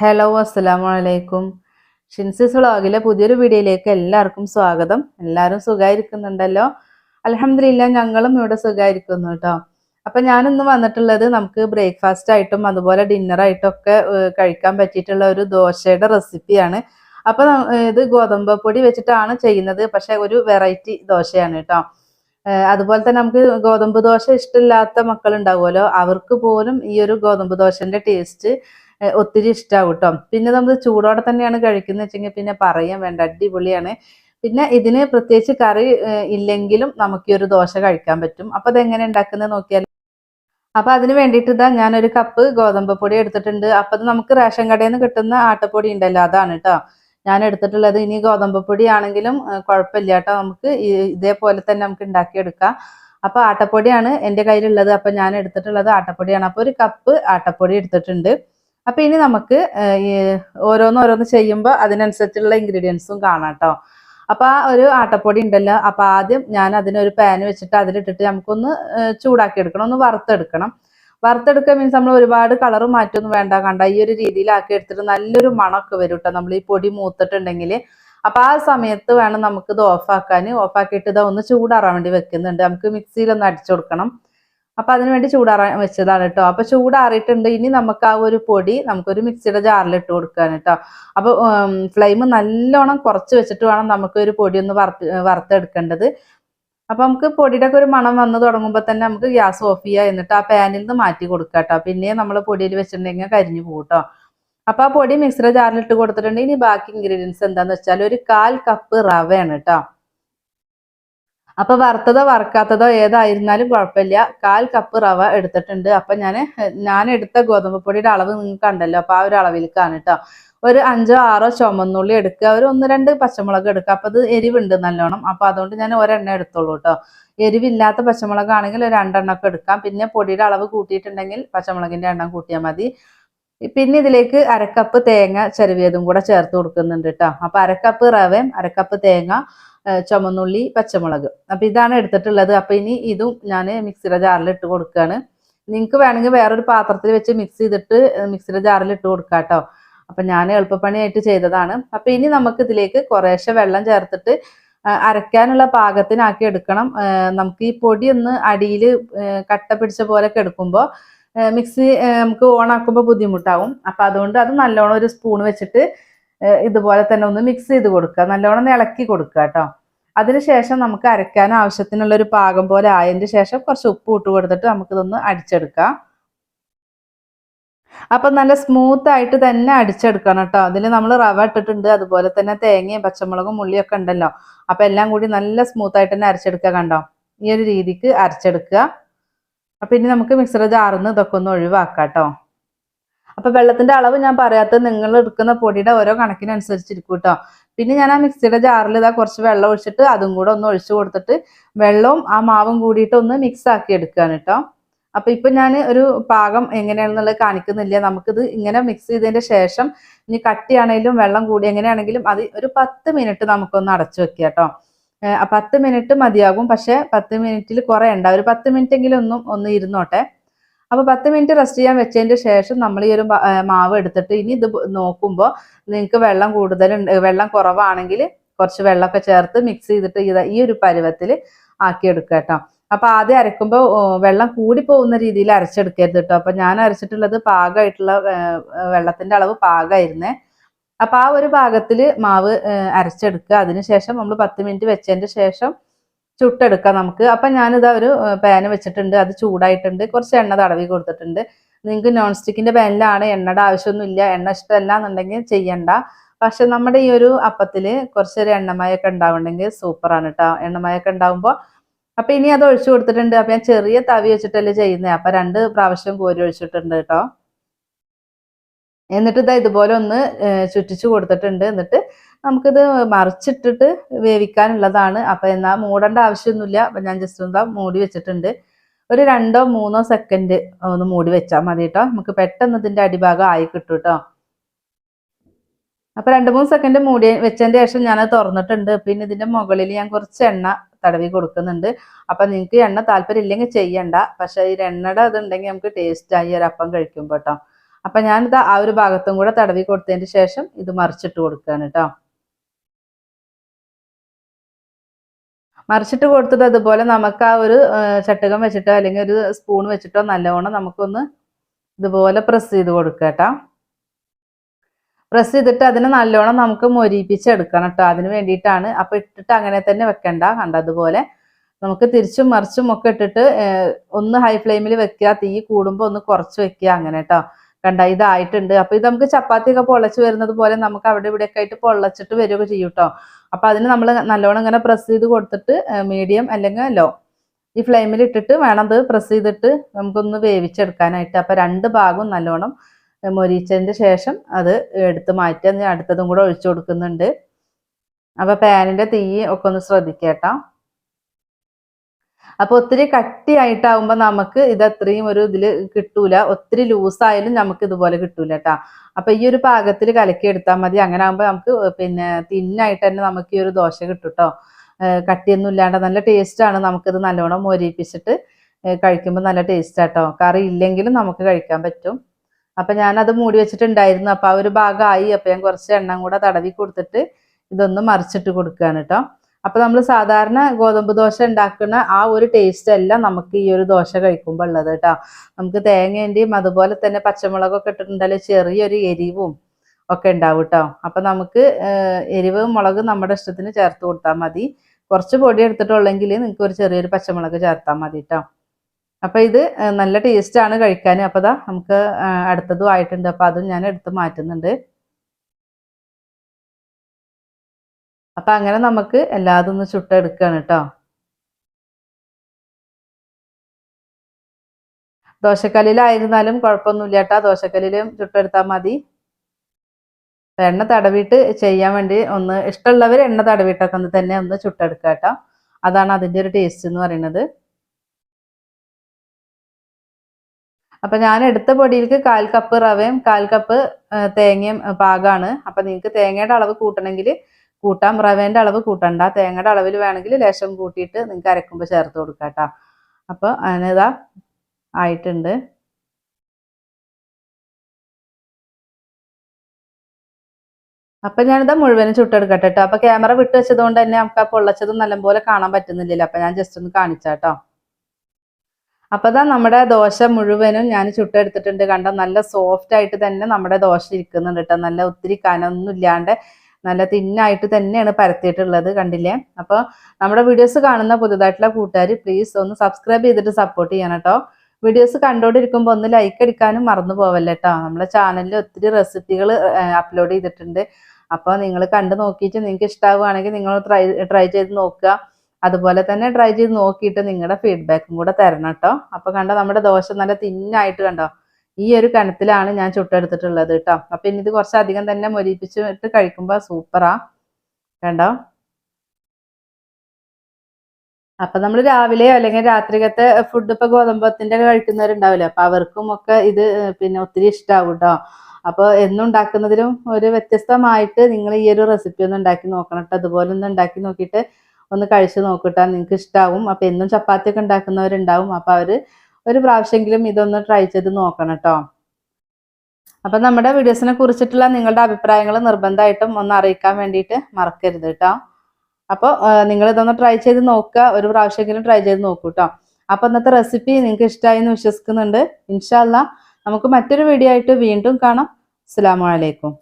Hello അസ്സലാമു അലൈക്കും ഷിൻസിസ് വ്ളോഗിലെ പുതിയൊരു വീഡിയോയിലേക്ക് എല്ലാവർക്കും സ്വാഗതം. എല്ലാവരും സുഖമായിരിക്കുന്നുണ്ടല്ലോ അലഹമില്ല ഞങ്ങളും ഇവിടെ സുഖമായിരിക്കുന്നു കേട്ടോ. അപ്പം ഞാനിന്ന് വന്നിട്ടുള്ളത് നമുക്ക് ബ്രേക്ക്ഫാസ്റ്റ് ആയിട്ടും അതുപോലെ ഡിന്നറായിട്ടും ഒക്കെ കഴിക്കാൻ പറ്റിയിട്ടുള്ള ഒരു ദോശയുടെ റെസിപ്പിയാണ് അപ്പം ഇത് ഗോതമ്പ് പൊടി വെച്ചിട്ടാണ് ചെയ്യുന്നത്. പക്ഷെ ഒരു വെറൈറ്റി ദോശയാണ് കേട്ടോ. അതുപോലെ തന്നെ നമുക്ക് ഗോതമ്പ് ദോശ ഇഷ്ടമില്ലാത്ത മക്കളുണ്ടാവുമല്ലോ? അവർക്ക് പോലും ഈ ഒരു ഗോതമ്പ് ദോശന്റെ ടേസ്റ്റ് ഒത്തിരി ഇഷ്ടാവും കേട്ടോ പിന്നെ നമ്മൾ ചൂടോടെ തന്നെയാണ് കഴിക്കുന്നത് വെച്ചെങ്കിൽ പിന്നെ പറയാൻ വേണ്ട അടിപൊളിയാണ്. പിന്നെ ഇതിന് പ്രത്യേകിച്ച് കറി ഇല്ലെങ്കിലും നമുക്ക് ഈ ഒരു ദോശ കഴിക്കാൻ പറ്റും. അപ്പൊ അതെങ്ങനെ ഉണ്ടാക്കുന്നത് നോക്കിയാൽ അപ്പൊ അതിന് വേണ്ടിയിട്ട് ഇതാ ഞാനൊരു കപ്പ് ഗോതമ്പ് പൊടി എടുത്തിട്ടുണ്ട്. അപ്പൊ അത് നമുക്ക് റേഷൻ കടയിൽ നിന്ന് കിട്ടുന്ന ആട്ടപ്പൊടി ഉണ്ടല്ലോ അതാണ് കേട്ടോ ഞാൻ എടുത്തിട്ടുള്ളത് ഇനി ഗോതമ്പ് പൊടി ആണെങ്കിലും കുഴപ്പമില്ല കേട്ടോ നമുക്ക് ഇതേപോലെ തന്നെ നമുക്ക് ഉണ്ടാക്കിയെടുക്കാം. അപ്പൊ ആട്ടപ്പൊടിയാണ് എന്റെ കയ്യിലുള്ളത്. അപ്പൊ ഞാൻ എടുത്തിട്ടുള്ളത് ആട്ടപ്പൊടിയാണ്. അപ്പൊ ഒരു കപ്പ് ആട്ടപ്പൊടി എടുത്തിട്ടുണ്ട്. അപ്പൊ ഇനി നമുക്ക് ഓരോന്നോരോന്ന് ചെയ്യുമ്പോൾ അതിനനുസരിച്ചുള്ള ഇൻഗ്രീഡിയൻസും കാണാം കേട്ടോ അപ്പൊ ആ ഒരു ആട്ടപ്പൊടി ഉണ്ടല്ലോ അപ്പൊ ആദ്യം ഞാൻ അതിനൊരു പാൻ വെച്ചിട്ട് അതിലിട്ടിട്ട് നമുക്കൊന്ന് ചൂടാക്കി എടുക്കണം ഒന്ന് വറുത്തെടുക്കണം. വറുത്തെടുക്കുക മീൻസ് നമ്മൾ ഒരുപാട് കളർ മാറ്റൊന്നും വേണ്ട കണ്ട ഈ ഒരു രീതിയിലാക്കി എടുത്തിട്ട് നല്ലൊരു മണമൊക്കെ വരും കേട്ടോ നമ്മൾ ഈ പൊടി മൂത്തിട്ടുണ്ടെങ്കിൽ അപ്പൊ ആ സമയത്ത് വേണം നമുക്ക് ഇത് ഓഫാക്കാൻ ഓഫാക്കിയിട്ട് ഇത് ഒന്ന് ചൂടാറാൻ വേണ്ടി വെക്കുന്നുണ്ട്. നമുക്ക് മിക്സിയിലൊന്ന് അടിച്ചു കൊടുക്കണം. അപ്പൊ അതിന് വേണ്ടി ചൂടാറാൻ വെച്ചതാണ് കേട്ടോ. അപ്പൊ ചൂടാറിയിട്ടുണ്ട്. ഇനി നമുക്ക് ആ ഒരു പൊടി നമുക്കൊരു മിക്സിയുടെ ജാറിൽ ഇട്ട് കൊടുക്കാൻ കേട്ടോ. അപ്പൊ ഫ്ലെയിം നല്ലോണം കുറച്ച് വെച്ചിട്ട് വേണം നമുക്ക് ഒരു പൊടി ഒന്ന് വറുത്ത് വറുത്തെടുക്കേണ്ടത്. അപ്പൊ നമുക്ക് പൊടിയുടെ ഒക്കെ ഒരു മണം വന്ന് തുടങ്ങുമ്പോൾ തന്നെ നമുക്ക് ഗ്യാസ് ഓഫ് ചെയ്യുക എന്നിട്ട് ആ പാനിൽ നിന്ന് മാറ്റി കൊടുക്കുക കേട്ടോ. പിന്നെ നമ്മൾ പൊടിയിൽ വെച്ചിട്ടുണ്ടെങ്കിൽ കരിഞ്ഞു പോകും കേട്ടോ. അപ്പൊ ആ പൊടി മിക്സിയുടെ ജാറിൽ ഇട്ട് കൊടുത്തിട്ടുണ്ട്. ഇനി ബാക്കി ഇൻഗ്രീഡിയൻസ് എന്താന്ന് വെച്ചാൽ ഒരു കാൽ കപ്പ് റവയാണ് കേട്ടോ. അപ്പൊ വറുത്തതോ വറുക്കാത്തതോ ഏതായിരുന്നാലും കുഴപ്പമില്ല. കാൽ കപ്പ് റവ എടുത്തിട്ടുണ്ട്. അപ്പൊ ഞാൻ ഞാൻ എടുത്ത ഗോതമ്പ് പൊടിയുടെ അളവ് നിങ്ങൾക്ക് കണ്ടല്ലോ. അപ്പൊ ആ ഒരു അളവിലേക്കാണ് കേട്ടോ ഒരു അഞ്ചോ ആറോ ചുമന്നുള്ളി എടുക്കുക. ഒരു ഒന്ന് രണ്ട് പച്ചമുളക് എടുക്കുക. അപ്പൊ അത് എരിവുണ്ട് നല്ലോണം. അപ്പൊ അതുകൊണ്ട് ഞാൻ ഒരെണ്ണം എടുത്തോളൂ കേട്ടോ എരിവില്ലാത്ത പച്ചമുളക് ആണെങ്കിൽ ഒരു രണ്ടെണ്ണം ഒക്കെ എടുക്കാം. പിന്നെ പൊടിയുടെ അളവ് കൂട്ടിയിട്ടുണ്ടെങ്കിൽ പച്ചമുളകിന്റെ എണ്ണം കൂട്ടിയാൽ മതി. പിന്നെ ഇതിലേക്ക് അരക്കപ്പ് തേങ്ങ ചെരുവിയതും കൂടെ ചേർത്ത് കൊടുക്കുന്നുണ്ട് കേട്ടോ അപ്പൊ അരക്കപ്പ് റവയും അരക്കപ്പ് തേങ്ങ ചുമന്നുള്ളി പച്ചമുളക്. അപ്പൊ ഇതാണ് എടുത്തിട്ടുള്ളത്. അപ്പൊ ഇനി ഇതും ഞാൻ മിക്സിയുടെ ജാറിൽ ഇട്ട് കൊടുക്കുകയാണ് നിങ്ങൾക്ക് വേണമെങ്കിൽ വേറൊരു പാത്രത്തിൽ വെച്ച് മിക്സ് ചെയ്തിട്ട് മിക്സിയുടെ ജാറിൽ ഇട്ട് കൊടുക്കുക കേട്ടോ അപ്പൊ ഞാൻ എളുപ്പപ്പണിയായിട്ട് ചെയ്തതാണ്. അപ്പൊ ഇനി നമുക്ക് ഇതിലേക്ക് കുറേശ്ശെ വെള്ളം ചേർത്തിട്ട് അരയ്ക്കാനുള്ള പാകത്തിനാക്കി എടുക്കണം. നമുക്ക് ഈ പൊടി ഒന്ന് അടിയിൽ കട്ട പിടിച്ച പോലെ എടുക്കുമ്പോൾ മിക്സി നമുക്ക് ഓൺ ആക്കുമ്പോൾ ബുദ്ധിമുട്ടാവും. അപ്പൊ അതുകൊണ്ട് അത് നല്ലോണം ഒരു സ്പൂൺ വെച്ചിട്ട് ഇതുപോലെ തന്നെ ഒന്ന് മിക്സ് ചെയ്ത് കൊടുക്കുക നല്ലോണം ഇളക്കി കൊടുക്കുക കേട്ടോ അതിനുശേഷം നമുക്ക് അരയ്ക്കാൻ ആവശ്യത്തിനുള്ള ഒരു പാകം പോലെ ആയതിന് ശേഷം കുറച്ച് ഉപ്പ് ഇട്ട് കൊടുത്തിട്ട് നമുക്കിതൊന്ന് അടിച്ചെടുക്കാം. അപ്പൊ നല്ല സ്മൂത്ത് ആയിട്ട് തന്നെ അടിച്ചെടുക്കണം കേട്ടോ. അതിൽ നമ്മൾ റവ ഇട്ടിട്ടുണ്ട് അതുപോലെ തന്നെ തേങ്ങയും പച്ചമുളകും ഉള്ളിയും ഒക്കെ ഉണ്ടല്ലോ. അപ്പൊ എല്ലാം കൂടി നല്ല സ്മൂത്ത് ആയിട്ട് തന്നെ അരച്ചെടുക്കുക കണ്ടോ? ഈ ഒരു രീതിക്ക് അരച്ചെടുക്കുക. അപ്പൊ ഇനി നമുക്ക് മിക്സർ ജാറിന്ന് ഇതൊക്കെ ഒന്ന് ഒഴിവാക്കാം കേട്ടോ. അപ്പൊ വെള്ളത്തിന്റെ അളവ് ഞാൻ പറയാത്തത് നിങ്ങൾ എടുക്കുന്ന പൊടിയുടെ ഓരോ കണക്കിനനുസരിച്ചിരിക്കും കേട്ടോ. പിന്നെ ഞാൻ ആ മിക്സിയുടെ ജാറിൽ ഇതാ കുറച്ച് വെള്ളം ഒഴിച്ചിട്ട് അതും കൂടെ ഒന്ന് ഒഴിച്ചു കൊടുത്തിട്ട് വെള്ളവും ആ മാവും കൂടിയിട്ട് ഒന്ന് മിക്സ് ആക്കി എടുക്കുകയാണ് കേട്ടോ അപ്പൊ ഇപ്പൊ ഞാൻ ഒരു പാകം എങ്ങനെയാണെന്നുള്ളത് കാണിക്കുന്നില്ല. നമുക്കിത് ഇങ്ങനെ മിക്സ് ചെയ്തതിന്റെ ശേഷം ഇനി കട്ടിയാണെങ്കിലും വെള്ളം കൂടി എങ്ങനെയാണെങ്കിലും അത് ഒരു പത്ത് മിനിറ്റ് നമുക്കൊന്ന് അടച്ചു വെക്കുക കേട്ടോ പത്ത് മിനിറ്റ് മതിയാകും. പക്ഷെ പത്ത് മിനിറ്റിൽ കുറെ ഉണ്ടാവും ഒരു പത്ത് മിനിറ്റ് എങ്കിലും ഒന്നും ഒന്ന് ഇരുന്നോട്ടെ. അപ്പൊ പത്ത് മിനിറ്റ് റെസ്റ്റ് ചെയ്യാൻ വെച്ചതിന്റെ ശേഷം നമ്മൾ ഈ ഒരു മാവ് എടുത്തിട്ട് ഇനി ഇത് നോക്കുമ്പോൾ നിങ്ങൾക്ക് വെള്ളം കൂടുതൽ വെള്ളം കുറവാണെങ്കിൽ കുറച്ച് വെള്ളമൊക്കെ ചേർത്ത് മിക്സ് ചെയ്തിട്ട് ഇത് ഈ ഒരു പരുവത്തിൽ ആക്കിയെടുക്കുക കേട്ടോ. അപ്പൊ ആദ്യം അരക്കുമ്പോൾ വെള്ളം കൂടി പോകുന്ന രീതിയിൽ അരച്ചെടുക്കരുത് കേട്ടോ. അപ്പൊ ഞാൻ അരച്ചിട്ടുള്ളത് പാകമായിട്ടുള്ള വെള്ളത്തിന്റെ അളവ് പാകമായിരുന്നേ. അപ്പൊ ആ ഒരു പാകത്തിൽ മാവ് അരച്ചെടുക്കുക. അതിനുശേഷം നമ്മൾ പത്ത് മിനിറ്റ് വെച്ചതിന്റെ ശേഷം ചുട്ടെടുക്കാം നമുക്ക്. അപ്പൊ ഞാനിതാ ഒരു പാന് വെച്ചിട്ടുണ്ട്. അത് ചൂടായിട്ടുണ്ട്. കുറച്ച് എണ്ണ തടവി കൊടുത്തിട്ടുണ്ട്. നിങ്ങൾക്ക് നോൺ സ്റ്റിക്കിന്റെ പാനിലാണ് എണ്ണയുടെ ആവശ്യമൊന്നുമില്ല. എണ്ണ ഇഷ്ടമല്ല എന്നുണ്ടെങ്കിൽ ചെയ്യണ്ട. പക്ഷെ നമ്മുടെ ഈ ഒരു അപ്പത്തിൽ കുറച്ചൊരു എണ്ണമയൊക്കെ ഉണ്ടാവുന്നുണ്ടെങ്കിൽ സൂപ്പറാണ് കേട്ടോ എണ്ണമയൊക്കെ ഉണ്ടാവുമ്പോൾ അപ്പൊ ഇനി അത് ഒഴിച്ചു കൊടുത്തിട്ടുണ്ട്. അപ്പൊ ഞാൻ ചെറിയ തവി വെച്ചിട്ടല്ലേ ചെയ്യുന്നത് അപ്പൊ രണ്ട് പ്രാവശ്യം കോരി ഒഴിച്ചിട്ടുണ്ട് കേട്ടോ എന്നിട്ട് ഇതാ ഇതുപോലെ ഒന്ന് ചുറ്റിച്ചു കൊടുത്തിട്ടുണ്ട്. എന്നിട്ട് നമുക്കിത് മറിച്ചിട്ടിട്ട് വേവിക്കാനുള്ളതാണ്. അപ്പൊ എന്നാ മൂടേണ്ട ആവശ്യമൊന്നുമില്ല. അപ്പൊ ഞാൻ ജസ്റ്റ് എന്താ മൂടി വെച്ചിട്ടുണ്ട്. ഒരു രണ്ടോ മൂന്നോ സെക്കൻഡ് ഒന്ന് മൂടി വെച്ചാൽ മതി കേട്ടോ നമുക്ക് പെട്ടെന്ന് ഇതിന്റെ അടിഭാഗം ആയി കിട്ടും കേട്ടോ അപ്പൊ രണ്ട് മൂന്ന് സെക്കൻഡ് മൂടി വെച്ചതിന്റെ ശേഷം ഞാൻ തുറന്നിട്ടുണ്ട്. പിന്നെ ഇതിന്റെ മുകളിൽ ഞാൻ കുറച്ച് എണ്ണ തടവി കൊടുക്കുന്നുണ്ട്. അപ്പൊ നിങ്ങൾക്ക് എണ്ണ താല്പര്യം ഇല്ലെങ്കിൽ ചെയ്യണ്ട. പക്ഷെ ഈ എണ്ണയുടെ ഇതുണ്ടെങ്കിൽ നമുക്ക് ടേസ്റ്റ് ആയി ഒരു അപ്പം കഴിക്കുമ്പോൾ കേട്ടോ അപ്പൊ ഞാനിത് ആ ഒരു ഭാഗത്തും കൂടെ തടവി കൊടുത്തതിന് ശേഷം ഇത് മറിച്ചിട്ട് കൊടുക്കുകയാണ് കേട്ടോ മറിച്ചിട്ട് കൊടുത്തിട്ട് അതുപോലെ നമുക്ക് ആ ഒരു ചട്ടുകം വെച്ചിട്ടോ അല്ലെങ്കിൽ ഒരു സ്പൂൺ വെച്ചിട്ടോ നല്ലവണ്ണം നമുക്കൊന്ന് ഇതുപോലെ പ്രസ് ചെയ്ത് കൊടുക്കുക കേട്ടോ. പ്രസ് ചെയ്തിട്ട് അതിന് നല്ലോണം നമുക്ക് മൊരിപ്പിച്ചെടുക്കണം കേട്ടോ. അതിന് വേണ്ടിയിട്ടാണ്. അപ്പൊ ഇട്ടിട്ട് അങ്ങനെ തന്നെ വെക്കണ്ട. കണ്ട? അതുപോലെ നമുക്ക് തിരിച്ചും മറിച്ചും ഒക്കെ ഇട്ടിട്ട് ഒന്ന് ഹൈ ഫ്ലെയിമിൽ വെക്കുക. തീ കൂടുമ്പോൾ ഒന്ന് കുറച്ച് വെക്കുക അങ്ങനെ കേട്ടോ. കണ്ട ഇതായിട്ടുണ്ട്. അപ്പൊ ഇത് നമുക്ക് ചപ്പാത്തി ഒക്കെ പൊള്ളച്ച് വരുന്നത് പോലെ നമുക്ക് അവിടെ ഇവിടെയൊക്കെ ആയിട്ട് പൊള്ളച്ചിട്ട് വരികയൊക്കെ ചെയ്യും കേട്ടോ അപ്പൊ അതിന് നമ്മൾ നല്ലോണം ഇങ്ങനെ പ്രസ് ചെയ്ത് കൊടുത്തിട്ട് മീഡിയം അല്ലെങ്കിൽ ലോ ഈ ഫ്ലെയിമിൽ ഇട്ടിട്ട് വേണം അത് പ്രസ് ചെയ്തിട്ട് നമുക്കൊന്ന് വേവിച്ചെടുക്കാനായിട്ട്. അപ്പൊ രണ്ട് ഭാഗവും നല്ലോണം മൊരിച്ചതിന് ശേഷം അത് എടുത്ത് മാറ്റി അടുത്തതും കൂടെ ഒഴിച്ചു കൊടുക്കുന്നുണ്ട്. അപ്പൊ പാനിന്റെ തീ ഒക്കെ ഒന്ന് ശ്രദ്ധിക്കേട്ടോ. അപ്പൊ ഒത്തിരി കട്ടിയായിട്ടാവുമ്പോ നമുക്ക് ഇത് അത്രയും ഒരു ഇതിൽ കിട്ടൂല. ഒത്തിരി ലൂസായാലും നമുക്ക് ഇതുപോലെ കിട്ടൂല കേട്ടാ അപ്പൊ ഈ ഒരു പാകത്തിൽ കലക്കി എടുത്താൽ മതി. അങ്ങനെ ആകുമ്പോ നമുക്ക് പിന്നെ തിന്നായിട്ട് തന്നെ നമുക്ക് ഈ ഒരു ദോശ കിട്ടും കേട്ടോ കട്ടിയൊന്നും ഇല്ലാണ്ട് നല്ല ടേസ്റ്റ് ആണ് നമുക്കിത് നല്ലോണം മൊരിപ്പിച്ചിട്ട് കഴിക്കുമ്പോൾ നല്ല ടേസ്റ്റ് ആട്ടോ. കറി ഇല്ലെങ്കിലും നമുക്ക് കഴിക്കാൻ പറ്റും. അപ്പൊ ഞാനത് മൂടി വെച്ചിട്ടുണ്ടായിരുന്നു. അപ്പൊ ആ ഒരു ഭാഗമായി അപ്പൊ ഞാൻ കുറച്ച് എണ്ണം കൂടെ തടവി കൊടുത്തിട്ട് ഇതൊന്ന് മറിച്ചിട്ട് കൊടുക്കുകയാണ് കേട്ടോ അപ്പൊ നമ്മൾ സാധാരണ ഗോതമ്പ് ദോശ ഉണ്ടാക്കുന്ന ആ ഒരു ടേസ്റ്റ് അല്ല നമുക്ക് ഈ ഒരു ദോശ കഴിക്കുമ്പോൾ ഉള്ളത് കേട്ടോ നമുക്ക് തേങ്ങേന്റെയും അതുപോലെ തന്നെ പച്ചമുളകൊക്കെ ഇട്ടിട്ടുണ്ടെങ്കിൽ ചെറിയൊരു എരിവും ഒക്കെ ഉണ്ടാവും കേട്ടോ അപ്പൊ നമുക്ക് എരിവ് മുളക് നമ്മുടെ ഇഷ്ടത്തിന് ചേർത്ത് കൊടുത്താൽ മതി. കുറച്ച് പൊടി എടുത്തിട്ടുള്ളെങ്കിൽ നിങ്ങൾക്ക് ഒരു ചെറിയൊരു പച്ചമുളക് ചേർത്താൽ മതി കേട്ടോ അപ്പൊ ഇത് നല്ല ടേസ്റ്റ് ആണ് കഴിക്കാൻ അപ്പൊ ദാ നമുക്ക് അടുത്തതും ആയിട്ടുണ്ട്. അപ്പൊ അതും ഞാൻ എടുത്ത് മാറ്റുന്നുണ്ട്. അപ്പൊ അങ്ങനെ നമുക്ക് എല്ലാതും ഒന്ന് ചുട്ടെടുക്കുകയാണ് കേട്ടോ. ദോശക്കല്ലിലായിരുന്നാലും കുഴപ്പമൊന്നുമില്ല കേട്ടോ. ദോശക്കല്ലിലും ചുട്ടെടുത്താൽ മതി. എണ്ണ തടവിട്ട് ചെയ്യാൻ വേണ്ടി ഒന്ന് ഇഷ്ടമുള്ളവർ എണ്ണ തടവിട്ടൊക്കെ ഒന്ന് തന്നെ ഒന്ന് ചുട്ടെടുക്കുക കേട്ടോ. അതാണ് അതിന്റെ ഒരു ടേസ്റ്റ് എന്ന് പറയുന്നത്. അപ്പൊ ഞാൻ എടുത്ത പൊടിയിലേക്ക് കാൽ കപ്പ് റവയും കാൽ കപ്പ് തേങ്ങയും പാകമാണ് അപ്പൊ നിങ്ങൾക്ക് തേങ്ങയുടെ അളവ് കൂട്ടണമെങ്കിൽ കൂട്ടാം റവേന്റെ അളവ് കൂട്ടണ്ട. തേങ്ങയുടെ അളവിൽ വേണമെങ്കിൽ ലേശം കൂട്ടിയിട്ട് നിങ്ങൾക്ക് അരക്കുമ്പോൾ ചേർത്ത് കൊടുക്കാം കേട്ടോ. അപ്പോൾ അതിനിതാ ആയിട്ടുണ്ട്. അപ്പം ഞാനിതാ മുഴുവനും ചുട്ടെടുക്കട്ടെ കേട്ടോ. അപ്പം ക്യാമറ വിട്ട് വെച്ചതുകൊണ്ട് തന്നെ നമുക്ക് ആ പൊള്ളച്ചതും നല്ലപോലെ കാണാൻ പറ്റുന്നില്ലല്ലോ. അപ്പം ഞാൻ ജസ്റ്റ് ഒന്ന് കാണിച്ചാട്ടോ അപ്പം ഇതാ നമ്മുടെ ദോശ മുഴുവനും ഞാൻ ചുട്ടെടുത്തിട്ടുണ്ട്. കണ്ടോ? നല്ല സോഫ്റ്റ് ആയിട്ട് തന്നെ നമ്മുടെ ദോശ ഇരിക്കുന്നുണ്ട് കേട്ടോ. നല്ല ഒത്തിരി കനൊന്നും ഇല്ലാണ്ട് നല്ല തിന്നായിട്ട് തന്നെയാണ് പരത്തിയിട്ടുള്ളത് കണ്ടില്ലേ? അപ്പോൾ നമ്മുടെ വീഡിയോസ് കാണുന്ന പുതുതായിട്ടുള്ള കൂട്ടുകാർ പ്ലീസ് ഒന്ന് സബ്സ്ക്രൈബ് ചെയ്തിട്ട് സപ്പോർട്ട് ചെയ്യണം കേട്ടോ. വീഡിയോസ് കണ്ടോണ്ടിരിക്കുമ്പോൾ ഒന്ന് ലൈക്ക് അടിക്കാനും മറന്നു പോവല്ലേ കേട്ടോ നമ്മുടെ ചാനലിൽ ഒത്തിരി റെസിപ്പികൾ അപ്ലോഡ് ചെയ്തിട്ടുണ്ട്. അപ്പോൾ നിങ്ങൾ കണ്ടു നോക്കിയിട്ട് നിങ്ങൾക്ക് ഇഷ്ടമാവുകയാണെങ്കിൽ നിങ്ങൾ ട്രൈ ട്രൈ ചെയ്ത് നോക്കുക. അതുപോലെ തന്നെ ട്രൈ ചെയ്ത് നോക്കിയിട്ട് നിങ്ങളുടെ ഫീഡ്ബാക്കും കൂടെ തരണം കേട്ടോ അപ്പോൾ കണ്ടോ നമ്മുടെ ദോശ നല്ല തിന്നായിട്ട് കണ്ടോ? ഈ ഒരു കനത്തിലാണ് ഞാൻ ചുട്ടെടുത്തിട്ടുള്ളത് കേട്ടോ അപ്പൊ ഇനി ഇത് കുറച്ചധികം തന്നെ മൊരിപ്പിച്ചിട്ട് കഴിക്കുമ്പോൾ സൂപ്പറാ. കണ്ടോ? അപ്പൊ നമ്മൾ രാവിലെ അല്ലെങ്കിൽ രാത്രികത്തെ ഫുഡ് ഇപ്പൊ ഗോതമ്പത്തിന്റെ കഴിക്കുന്നവരുണ്ടാവില്ലേ? അപ്പൊ അവർക്കും ഒക്കെ ഇത് പിന്നെ ഒത്തിരി ഇഷ്ടാവും കേട്ടോ അപ്പൊ എന്നും ഉണ്ടാക്കുന്നതിലും ഒരു വ്യത്യസ്തമായിട്ട് നിങ്ങൾ ഈ ഒരു റെസിപ്പി ഒന്ന് ഉണ്ടാക്കി നോക്കണം കേട്ടോ അതുപോലെ ഒന്ന് ഉണ്ടാക്കി നോക്കിയിട്ട് ഒന്ന് കഴിച്ചു നോക്കിട്ടാ നിങ്ങൾക്ക് ഇഷ്ടാവും. അപ്പൊ എന്നും ചപ്പാത്തി ഒക്കെ ഉണ്ടാക്കുന്നവരുണ്ടാവും. അപ്പൊ അവർ ഒരു പ്രാവശ്യമെങ്കിലും ഇതൊന്ന് ട്രൈ ചെയ്ത് നോക്കണം കേട്ടോ. അപ്പൊ നമ്മുടെ വീഡിയോസിനെ കുറിച്ചിട്ടുള്ള നിങ്ങളുടെ അഭിപ്രായങ്ങൾ നിർബന്ധമായിട്ടും ഒന്ന് അറിയിക്കാൻ വേണ്ടിയിട്ട് മറക്കരുത് കേട്ടോ. അപ്പോൾ നിങ്ങൾ ഇതൊന്ന് ട്രൈ ചെയ്ത് നോക്കുക. ഒരു പ്രാവശ്യമെങ്കിലും ട്രൈ ചെയ്ത് നോക്കൂ കേട്ടോ അപ്പൊ ഇന്നത്തെ റെസിപ്പി നിങ്ങൾക്ക് ഇഷ്ടമായി എന്ന് വിശ്വസിക്കുന്നുണ്ട്. ഇൻഷാല്ല നമുക്ക് മറ്റൊരു വീഡിയോ ആയിട്ട് വീണ്ടും കാണാം. അസ്സാം വലൈക്കും